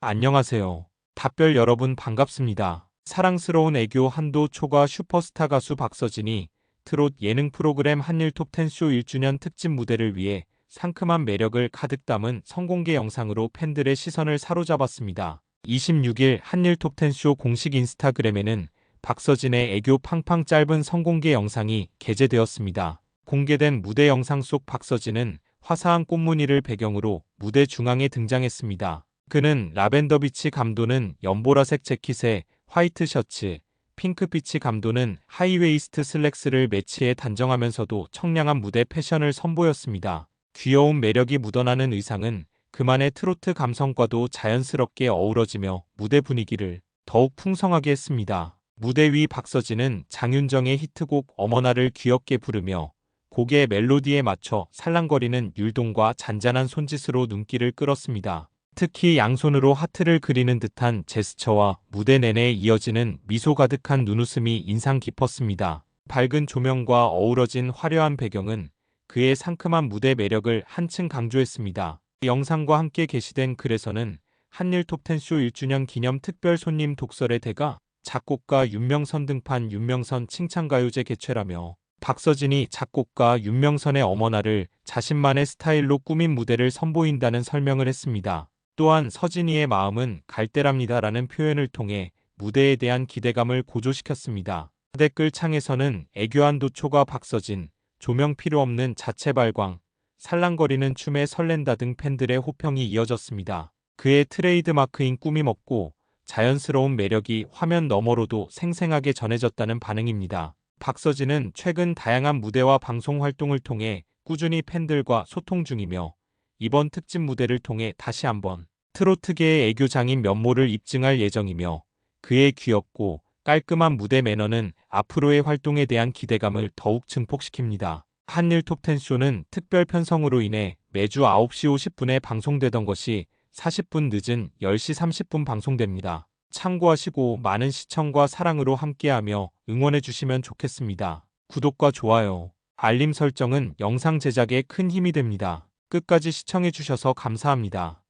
안녕하세요. 답별 여러분 반갑습니다. 사랑스러운 애교 한도 초과 슈퍼스타 가수 박서진이 트롯 예능 프로그램 한일 톱10쇼 1주년 특집 무대를 위해 상큼한 매력을 가득 담은 성공개 영상으로 팬들의 시선을 사로잡았습니다. 26일 한일 톱10쇼 공식 인스타그램에는 박서진의 애교 팡팡 짧은 성공개 영상이 게재되었습니다. 공개된 무대 영상 속 박서진은 화사한 꽃무늬를 배경으로 무대 중앙에 등장했습니다. 그는 라벤더비치 감도는 연보라색 재킷에 화이트 셔츠, 핑크비치 감도는 하이웨이스트 슬랙스를 매치해 단정하면서도 청량한 무대 패션을 선보였습니다. 귀여운 매력이 묻어나는 의상은 그만의 트로트 감성과도 자연스럽게 어우러지며 무대 분위기를 더욱 풍성하게 했습니다. 무대 위 박서진은 장윤정의 히트곡 어머나를 귀엽게 부르며 곡의 멜로디에 맞춰 살랑거리는 율동과 잔잔한 손짓으로 눈길을 끌었습니다. 특히 양손으로 하트를 그리는 듯한 제스처와 무대 내내 이어지는 미소 가득한 눈웃음이 인상 깊었습니다. 밝은 조명과 어우러진 화려한 배경은 그의 상큼한 무대 매력을 한층 강조했습니다. 영상과 함께 게시된 글에서는 한일 톱텐쇼 1주년 기념 특별 손님 독설의 대가 작곡가 윤명선 등판 윤명선 칭찬가요제 개최라며 박서진이 작곡가 윤명선의 어머나를 자신만의 스타일로 꾸민 무대를 선보인다는 설명을 했습니다. 또한 서진이의 마음은 갈대랍니다라는 표현을 통해 무대에 대한 기대감을 고조시켰습니다. 댓글 창에서는 애교한 도초가 박서진, 조명 필요 없는 자체 발광, 살랑거리는 춤에 설렌다 등 팬들의 호평이 이어졌습니다. 그의 트레이드 마크인 꾸밈 없고 자연스러운 매력이 화면 너머로도 생생하게 전해졌다는 반응입니다. 박서진은 최근 다양한 무대와 방송 활동을 통해 꾸준히 팬들과 소통 중이며 이번 특집 무대를 통해 다시 한번 트로트계의 애교장인 면모를 입증할 예정이며 그의 귀엽고 깔끔한 무대 매너는 앞으로의 활동에 대한 기대감을 더욱 증폭시킵니다. 한일 톱10쇼는 특별 편성으로 인해 매주 9시 50분에 방송되던 것이 40분 늦은 10시 30분 방송됩니다. 참고하시고 많은 시청과 사랑으로 함께하며 응원해주시면 좋겠습니다. 구독과 좋아요, 알림 설정은 영상 제작에 큰 힘이 됩니다. 끝까지 시청해주셔서 감사합니다.